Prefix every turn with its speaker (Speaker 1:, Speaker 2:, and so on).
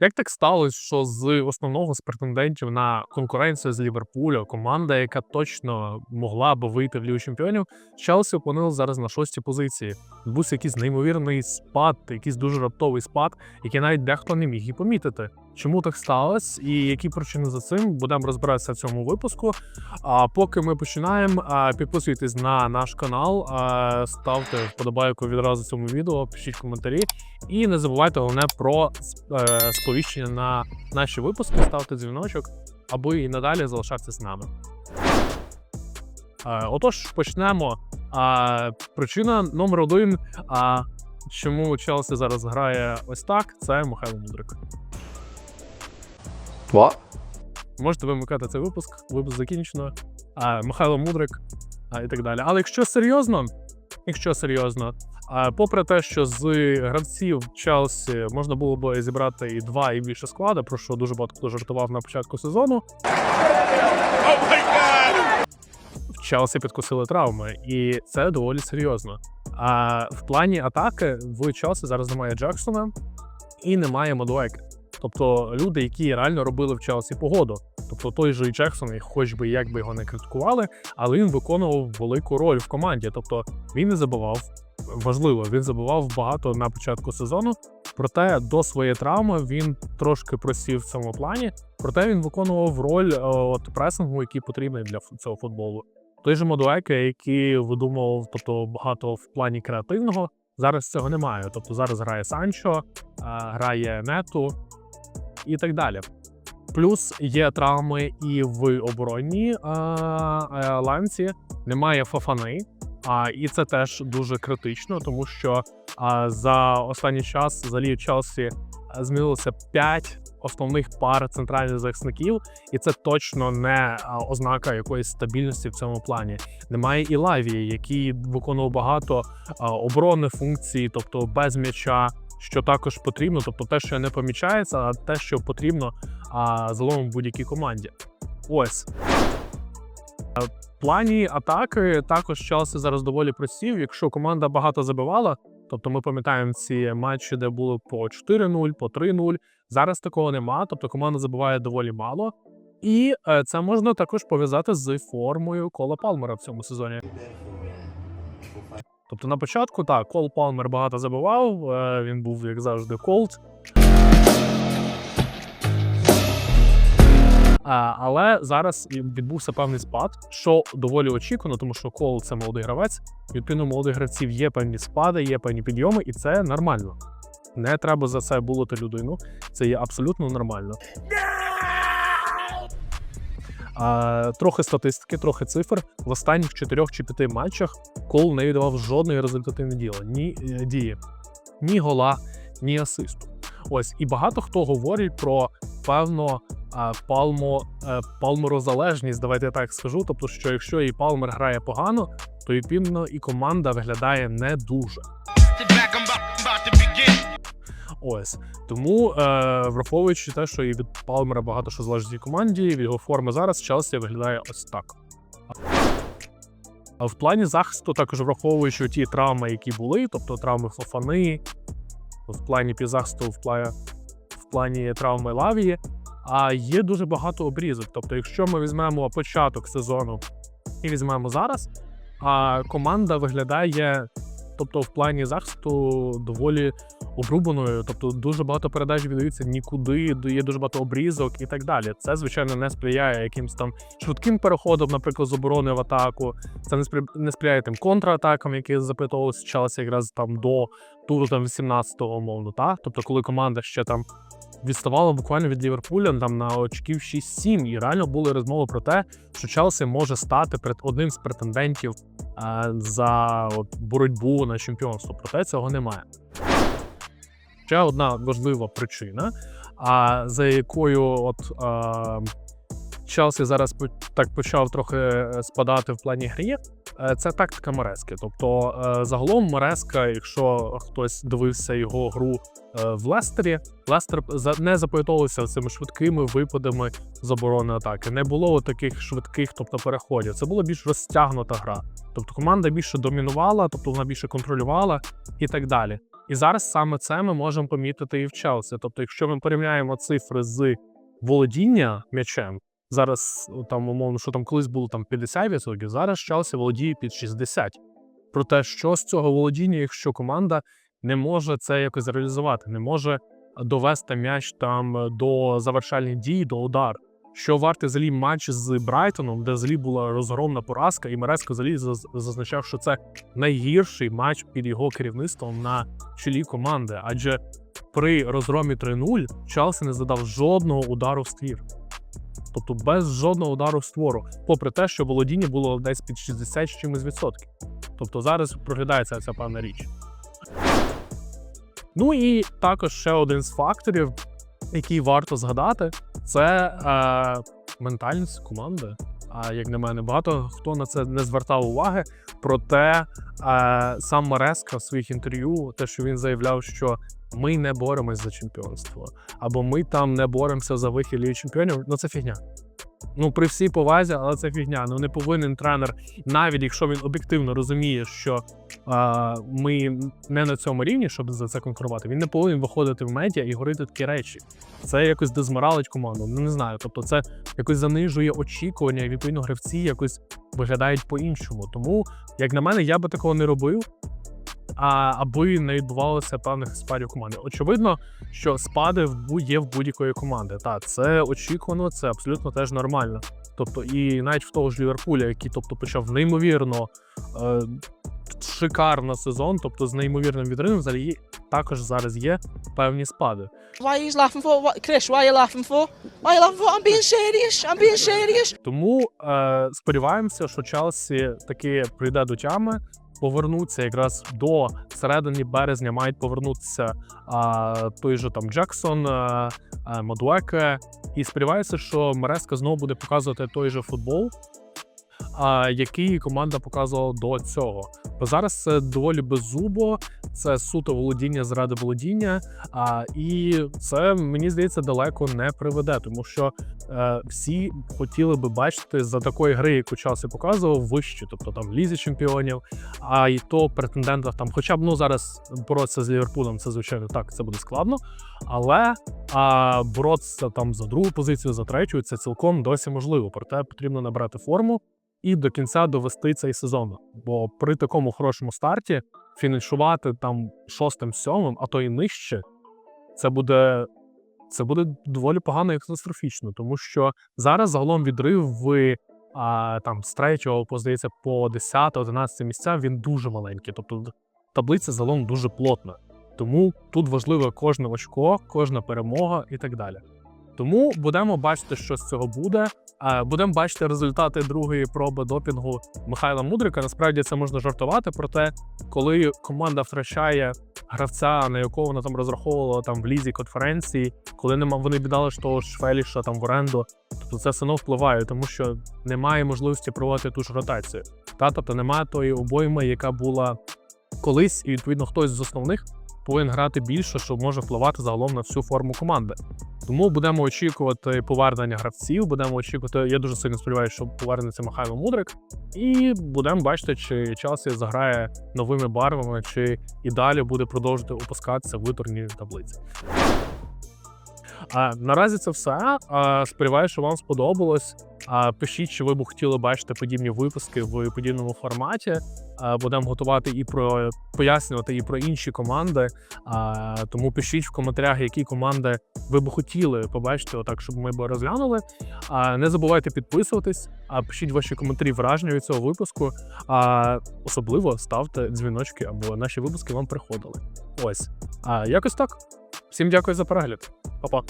Speaker 1: Як так сталося, що з основного з претендентів на конкуренцію з Ліверпуля, команда, яка точно могла би вийти в Лігу Чемпіонів, Челсі опинилась зараз на шостій позиції. Відбувся якийсь неймовірний спад, якийсь дуже раптовий спад, який навіть дехто не міг і помітити. Чому так сталося і які причини за цим будемо розбиратися в цьому випуску. А поки ми починаємо, підписуйтесь на наш канал, ставте вподобайку відразу цьому відео, пишіть коментарі. І не забувайте головне про е, сповіщення на наші випуски, ставте дзвіночок, аби і надалі залишатися з нами. Е, Отож, почнемо. А, причина номер один. А, чому Челсі зараз грає ось так, це Михайло Мудрик.
Speaker 2: What?
Speaker 1: Можете вимикати цей випуск, випуск закінчено. А, Михайло Мудрик а, і так далі. Але якщо серйозно, якщо серйозно, а, попри те, що з гравців Челсі можна було б зібрати і два і більше складу, про що дуже багато хто жартував на початку сезону. В Челсі підкусили травми, і це доволі серйозно. А в плані атаки в Челсі зараз немає Джексона і немає Мадуеки. Тобто люди, які реально робили в Челсі погоду. Тобто той же Джексон, хоч би як би його не критикували, але він виконував велику роль в команді. Тобто він не забував. Важливо, він забував багато на початку сезону. Проте до своєї травми він трошки просів в цьому плані. Проте він виконував роль е, от пресингу, який потрібний для цього футболу. Той же Мадуеке, який видумував тобто, багато в плані креативного. Зараз цього немає. Тобто зараз грає Санчо, грає Нету і так далі. Плюс є травми і в оборонній а, а, ланці, немає фафани. А, і це теж дуже критично, тому що а, за останній час взагалі Челсі змінилося 5 основних пар центральних захисників, і це точно не ознака якоїсь стабільності в цьому плані. Немає і Лавії, який виконував багато оборонних функцій, тобто без м'яча, що також потрібно, тобто те, що не помічається, а те, що потрібно а, загалом в будь-якій команді. Ось. Е, В плані атаки також Челсі зараз доволі просів. Якщо команда багато забивала, тобто ми пам'ятаємо ці матчі, де було по 4-0, по 3-0. Зараз такого нема, тобто команда забиває доволі мало. І е, це можна також пов'язати з формою Кола Палмера в цьому сезоні. Тобто на початку так, Кол Палмер багато забивав, е, він був, як завжди, колд. Але зараз відбувся певний спад, що доволі очікувано, тому що Кол це молодий гравець. Відповідно, молодих гравців є певні спади, є певні підйоми, і це нормально. Не треба за це булити людину. Це є абсолютно нормально. Трохи статистики, трохи цифр. В останніх 4 чи 5 матчах Кол не віддавав жодної результативної діла, ні е, дії, ні гола, ні асисту. Ось і багато хто говорить про певно палмо, е, палморозалежність, давайте я так скажу. Тобто, що якщо і Палмер грає погано, то відповідно і команда виглядає не дуже. Ось тому, е, враховуючи те, що і від Палмера багато що залежить від команді, від його форми зараз Челсі виглядає ось так. А в плані захисту, також враховуючи ті травми, які були, тобто травми Фофани, в плані півзахисту, в плані, в плані травми Лавії, а є дуже багато обрізок. Тобто, якщо ми візьмемо початок сезону і візьмемо зараз, а команда виглядає, тобто в плані захисту доволі обрубаною, тобто дуже багато передач віддаються нікуди, є дуже багато обрізок і так далі. Це звичайно не сприяє якимсь там швидким переходам, наприклад, з оборони в атаку. Це не спри... не сприяє тим контратакам, які запитувалися якраз там до туру там 18-го, умовно, та тобто, коли команда ще там. Відставала буквально від Ліверпуля там на очків 6-7, і реально були розмови про те, що Челсі може стати перед одним з претендентів е, за от, боротьбу на чемпіонство. Проте цього немає. Ще одна важлива причина, а за якою от е, Челсі зараз так почав трохи е, спадати в плані грі, е, це тактика Морески. Тобто, е, загалом Мореска, якщо хтось дивився його гру в Лестері, Лестер не запам'ятовувався цими швидкими випадами з оборони атаки. Не було таких швидких, тобто переходів. Це була більш розтягнута гра. Тобто команда більше домінувала, тобто вона більше контролювала і так далі. І зараз саме це ми можемо помітити і в Челсі. Тобто, якщо ми порівняємо цифри з володіння м'ячем, зараз там умовно, що там колись було там 50%, зараз Челсі володіє під 60%. Проте, що з цього володіння, якщо команда не може це якось реалізувати, не може довести м'яч там до завершальних дій, до удару. Що варте взагалі матч з Брайтоном, де взагалі була розгромна поразка, і Мереско взагалі зазначав, що це найгірший матч під його керівництвом на чолі команди. Адже при розгромі 3-0 Челсі не задав жодного удару в ствір. Тобто без жодного удару в створу, попри те, що володіння було десь під 60 з чимось відсотків. Тобто зараз проглядається ця певна річ. Ну і також ще один з факторів, який варто згадати, це е, ментальність команди. А як на мене, багато хто на це не звертав уваги. Проте е, сам Мареска в своїх інтерв'ю, те, що він заявляв, що ми не боремось за чемпіонство, або ми там не боремося за вихід Ліги чемпіонів. Ну це фігня. Ну, при всій повазі, але це фігня. Ну не повинен тренер, навіть якщо він об'єктивно розуміє, що а, ми не на цьому рівні, щоб за це конкурувати. Він не повинен виходити в медіа і говорити такі речі. Це якось дезморалить команду. Ну не знаю. Тобто, це якось занижує очікування, і відповідно гравці якось виглядають по-іншому. Тому, як на мене, я би такого не робив. А аби не відбувалося певних спадів команди. Очевидно, що спади в бу- є в будь-якої команди. Так, це очікувано, це абсолютно теж нормально. Тобто, і навіть в того ж Ліверпуля, який тобто почав неймовірно е, шикарно сезон, тобто з неймовірним відривом, взагалі також зараз є певні спади.
Speaker 2: Why you laughing for? What, Chris, why you laughing for? Why you laughing for? I'm being serious. I'm being serious.
Speaker 1: Тому е, сподіваємося, що Челсі таки прийде до тями. Повернуться якраз до середини березня мають повернутися а, той же там Джексон, а, Мадуеке. І сподіваюся, що Мереска знову буде показувати той же футбол, який команда показувала до цього. Бо зараз це доволі беззубо, це суто володіння заради володіння. А, і це мені здається далеко не приведе, тому що е, всі хотіли би бачити за такої гри, яку Челсі показував, вище, тобто там лізі чемпіонів, а і то претендентах там, хоча б ну зараз боротися з Ліверпулем, це звичайно так, це буде складно. Але а, боротися там за другу позицію, за третю, це цілком досі можливо. Проте потрібно набрати форму і до кінця довести цей сезон. Бо при такому хорошому старті фінішувати там шостим, сьомим, а то і нижче, це буде це буде доволі погано і катастрофічно, тому що зараз загалом відрив в а, там з третього, по, здається, по 10-11 місця він дуже маленький. Тобто таблиця загалом дуже плотна. Тому тут важливо кожне очко, кожна перемога і так далі. Тому будемо бачити, що з цього буде. Будемо бачити результати другої проби допінгу Михайла Мудрика. Насправді це можна жартувати. Проте, коли команда втрачає гравця, на якого вона там розраховувала там в лізі конференції, коли нема вони віддали ж того ж Феліша там в оренду, тобто це все одно впливає, тому що немає можливості проводити ту ж ротацію. Та тобто немає тої обойми, яка була колись, і відповідно хтось з основних повинен грати більше, що може впливати загалом на всю форму команди. Тому будемо очікувати повернення гравців. Будемо очікувати. Я дуже сильно сподіваюся, що повернеться Михайло Мудрик, і будемо бачити, чи Челсі заграє новими барвами, чи і далі буде продовжувати опускатися в турнірній таблиці. А наразі це все. А, сподіваюся, що вам сподобалось. А, пишіть, чи ви б хотіли бачити подібні випуски в подібному форматі. А, будемо готувати і про пояснювати і про інші команди. Тому пишіть в коментарях, які команди ви б хотіли побачити, отак, щоб ми б розглянули. Не забувайте підписуватись, а пишіть ваші коментарі враження від цього випуску. А особливо ставте дзвіночки, або наші випуски вам приходили. Ось. А якось так. Всім дякую за перегляд. Па-па.